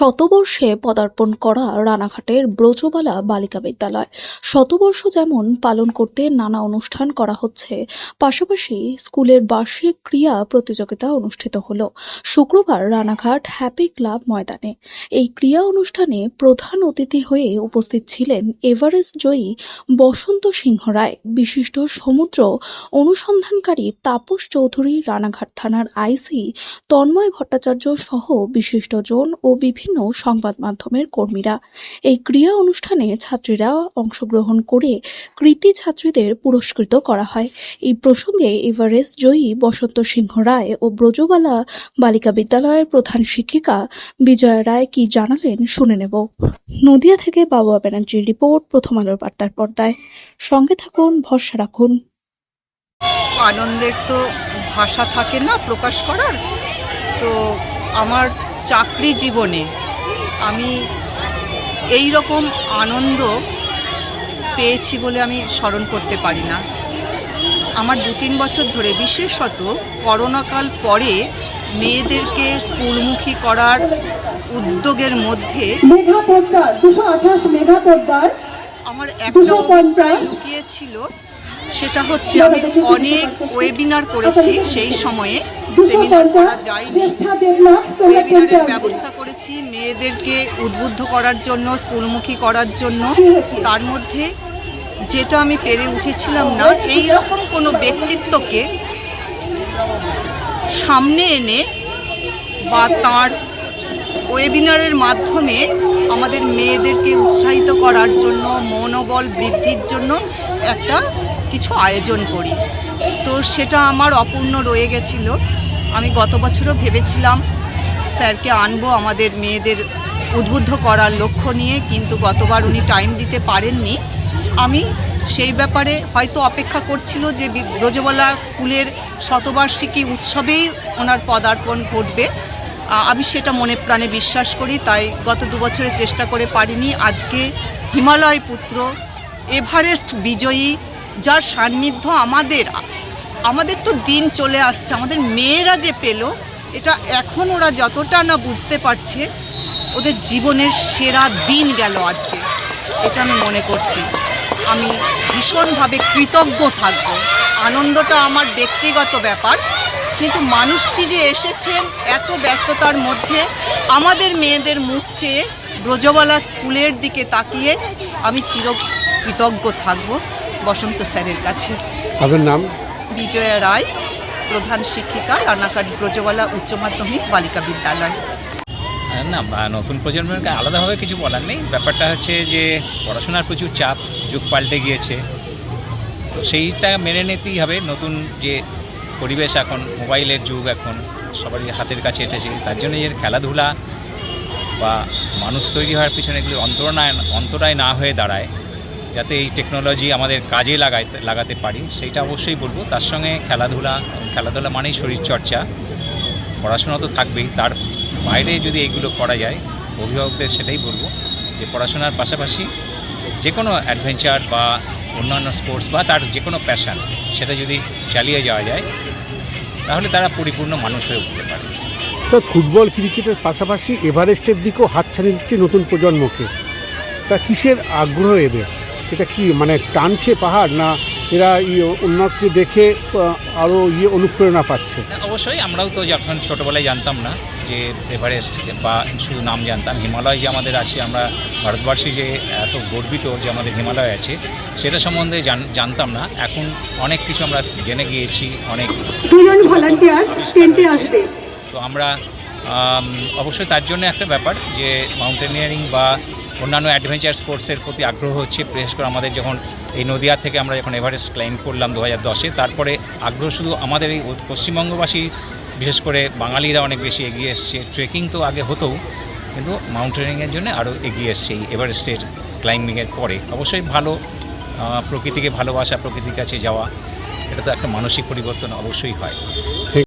শতবর্ষে পদার্পণ করা রানাঘাটের ব্রজবালা বালিকা বিদ্যালয়। শতবর্ষ যেমন পালন করতে নানা অনুষ্ঠান করা হচ্ছে, পাশাপাশি স্কুলের বার্ষিক ক্রীড়া প্রতিযোগিতা অনুষ্ঠিত হলো। শুক্রবার রানাঘাট হ্যাপি ক্লাব ময়দানে। এই ক্রীড়া অনুষ্ঠানে প্রধান অতিথি হয়ে উপস্থিত ছিলেন এভারেস্ট জয়ী বসন্ত সিংহ রায়, বিশিষ্ট সমুদ্র অনুসন্ধানকারী তাপস চৌধুরী, রানাঘাট থানার আইসি তন্ময় ভট্টাচার্য সহ বিশিষ্টজন ও বিভিন্ন সংবাদ মাধ্যমের কর্মীরা এই ক্রিয়া অনুষ্ঠানে ছাত্রীরা অংশগ্রহণ করে কৃতি ছাত্রীদের পুরস্কৃত করা হয়। এই প্রসঙ্গে এভারেস্ট জয়ী বসন্ত সিংহ রায় ও ব্রজবালা বালিকা বিদ্যালয়ের প্রধান শিক্ষিকা বিজয়া রায় কি জানালেন শুনে নেব। নদিয়া থেকে বাবুয়া ব্যানার্জির রিপোর্ট, প্রথম আলোর বার্তার পর্দায়। সঙ্গে থাকুন, ভরসা রাখুন। আনন্দের তো ভাষা থাকে না প্রকাশ করার। তো আমার চাকরি জীবনে আমি এই রকম আনন্দ পেয়েছি বলে আমি স্মরণ করতে পারি না আমার দু তিন বছর ধরে বিশেষত করোনাকাল পরে মেয়েদেরকে স্কুলমুখী করার উদ্যোগের মধ্যে আমার একটা। লুকিয়ে ছিল সেটা হচ্ছে আমি অনেক ওয়েবিনার করেছি সেই সময়ে সেমিনার করা যায়নি। ওয়েবিনারের ব্যবস্থা করেছি মেয়েদেরকে উদ্বুদ্ধ করার জন্য, স্কুলমুখী করার জন্য। তার মধ্যে যেটা আমি পেরে উঠেছিলাম না এই রকম কোনো ব্যক্তিত্বকে সামনে এনে বা তার ওয়েবিনারের মাধ্যমে আমাদের মেয়েদেরকে উৎসাহিত করার জন্য, মনোবল বৃদ্ধির জন্য একটা কিছু আয়োজন করি। তো সেটা আমার অপূর্ণ রয়ে গেছিল। আমি গত বছরও ভেবেছিলাম স্যারকে আনব আমাদের মেয়েদের উদ্বুদ্ধ করার লক্ষ্য নিয়ে, কিন্তু গতবার উনি টাইম দিতে পারেননি। আমি সেই ব্যাপারে হয়তো অপেক্ষা করছিল যে ব্রজবালা স্কুলের শতবার্ষিকী উৎসবেই ওনার পদার্পণ ঘটবে। আমি সেটা মনে প্রাণে বিশ্বাস করি, তাই গত দু বছরের চেষ্টা করে পারিনি। আজকে হিমালয় পুত্র, এভারেস্ট বিজয়ী যার সান্নিধ্য আমাদের আমাদের তো দিন চলে আসছে, আমাদের মেয়েরা যে পেল, এটা এখন ওরা যতটা না বুঝতে পারছে, ওদের জীবনের সেরা দিন গেল আজকে। এটা আমি মনে করছি। আমি ভীষণভাবে কৃতজ্ঞ থাকব। আনন্দটা আমার ব্যক্তিগত ব্যাপার, কিন্তু মানুষটি যে এসেছেন এত ব্যস্ততার মধ্যে, আমাদের মেয়েদের মুখ চেয়ে ব্রজবালা স্কুলের দিকে তাকিয়ে আমি চির কৃতজ্ঞ থাকব। বসন্ত স্যারের কাছে। আপনার নাম? বিজয়া রায় প্রধান শিক্ষিকা রানাঘাট ব্রজবালা উচ্চ মাধ্যমিক বালিকা বিদ্যালয়। না বা নতুন প্রজন্মের আলাদাভাবে কিছু বলার নেই। ব্যাপারটা হচ্ছে যে পড়াশোনার প্রচুর চাপ যুগ পাল্টে গিয়েছে। তো সেইটা মেনে নিতেই হবে। নতুন যে পরিবেশ এখন মোবাইলের যুগ এখন সবারই হাতের কাছে এসেছে তার জন্য এর খেলাধুলা বা মানুষ তৈরি হওয়ার পিছনে এগুলি অন্তরায় অন্তরায় না হয়ে দাঁড়ায়। যাতে এই টেকনোলজি আমাদের কাজে লাগাই লাগাতে পারি, সেইটা অবশ্যই বলব। তার সঙ্গে খেলাধুলা খেলাধুলা মানেই শরীরচর্চা। পড়াশোনা তো থাকবেই, তার বাইরে যদি এইগুলো করা যায়, অভিভাবকদের সেটাই বলব যে পড়াশোনার পাশাপাশি যে কোনো অ্যাডভেঞ্চার বা অন্যান্য স্পোর্টস বা তার যে কোনো প্যাশান সেটা যদি চালিয়ে যাওয়া যায়, তাহলে তারা পরিপূর্ণ মানুষ হয়ে উঠতে পারে। স্যার, ফুটবল, ক্রিকেটের পাশাপাশি এভারেস্টের দিকেও হাত হাতছানি দিচ্ছে নতুন প্রজন্মকে। তা কিসের আগ্রহ এদের? এটা কি মানে টানছে পাহাড় না এরা অন্যকে দেখে আরও ইয়ে অনুপ্রেরণা পাচ্ছে? অবশ্যই আমরাও তো যখন ছোটোবেলায় জানতাম না যে এভারেস্ট বা শুধু নাম জানতাম হিমালয় যে আমাদের আছে আমরা ভারতবর্ষে যে এত গর্বিত যে আমাদের হিমালয় আছে সেটা সম্বন্ধে জান- জানতাম না। এখন অনেক কিছু আমরা জেনে গিয়েছি অনেক তো আমরা অবশ্যই তার জন্য একটা ব্যাপার যে মাউন্টেনিয়ারিং বা অন্যান্য অ্যাডভেঞ্চার স্পোর্টসের প্রতি আগ্রহ হচ্ছে, বিশেষ করে আমাদের যখন এই নদিয়া থেকে আমরা যখন এভারেস্ট ক্লাইম করলাম দু হাজার দশে, তারপরে আগ্রহ শুধু আমাদের এই পশ্চিমবঙ্গবাসী, বিশেষ করে বাঙালিরা অনেক বেশি এগিয়ে এসছে। ট্রেকিং তো আগে হতেও, কিন্তু মাউন্টেনিংয়ের জন্য আরও এগিয়ে এসছে এই এভারেস্টের ক্লাইম্বিংয়ের পরে। অবশ্যই ভালো প্রকৃতিকে ভালোবাসা, প্রকৃতির কাছে যাওয়া, এটা তো একটা মানসিক পরিবর্তন অবশ্যই হয়।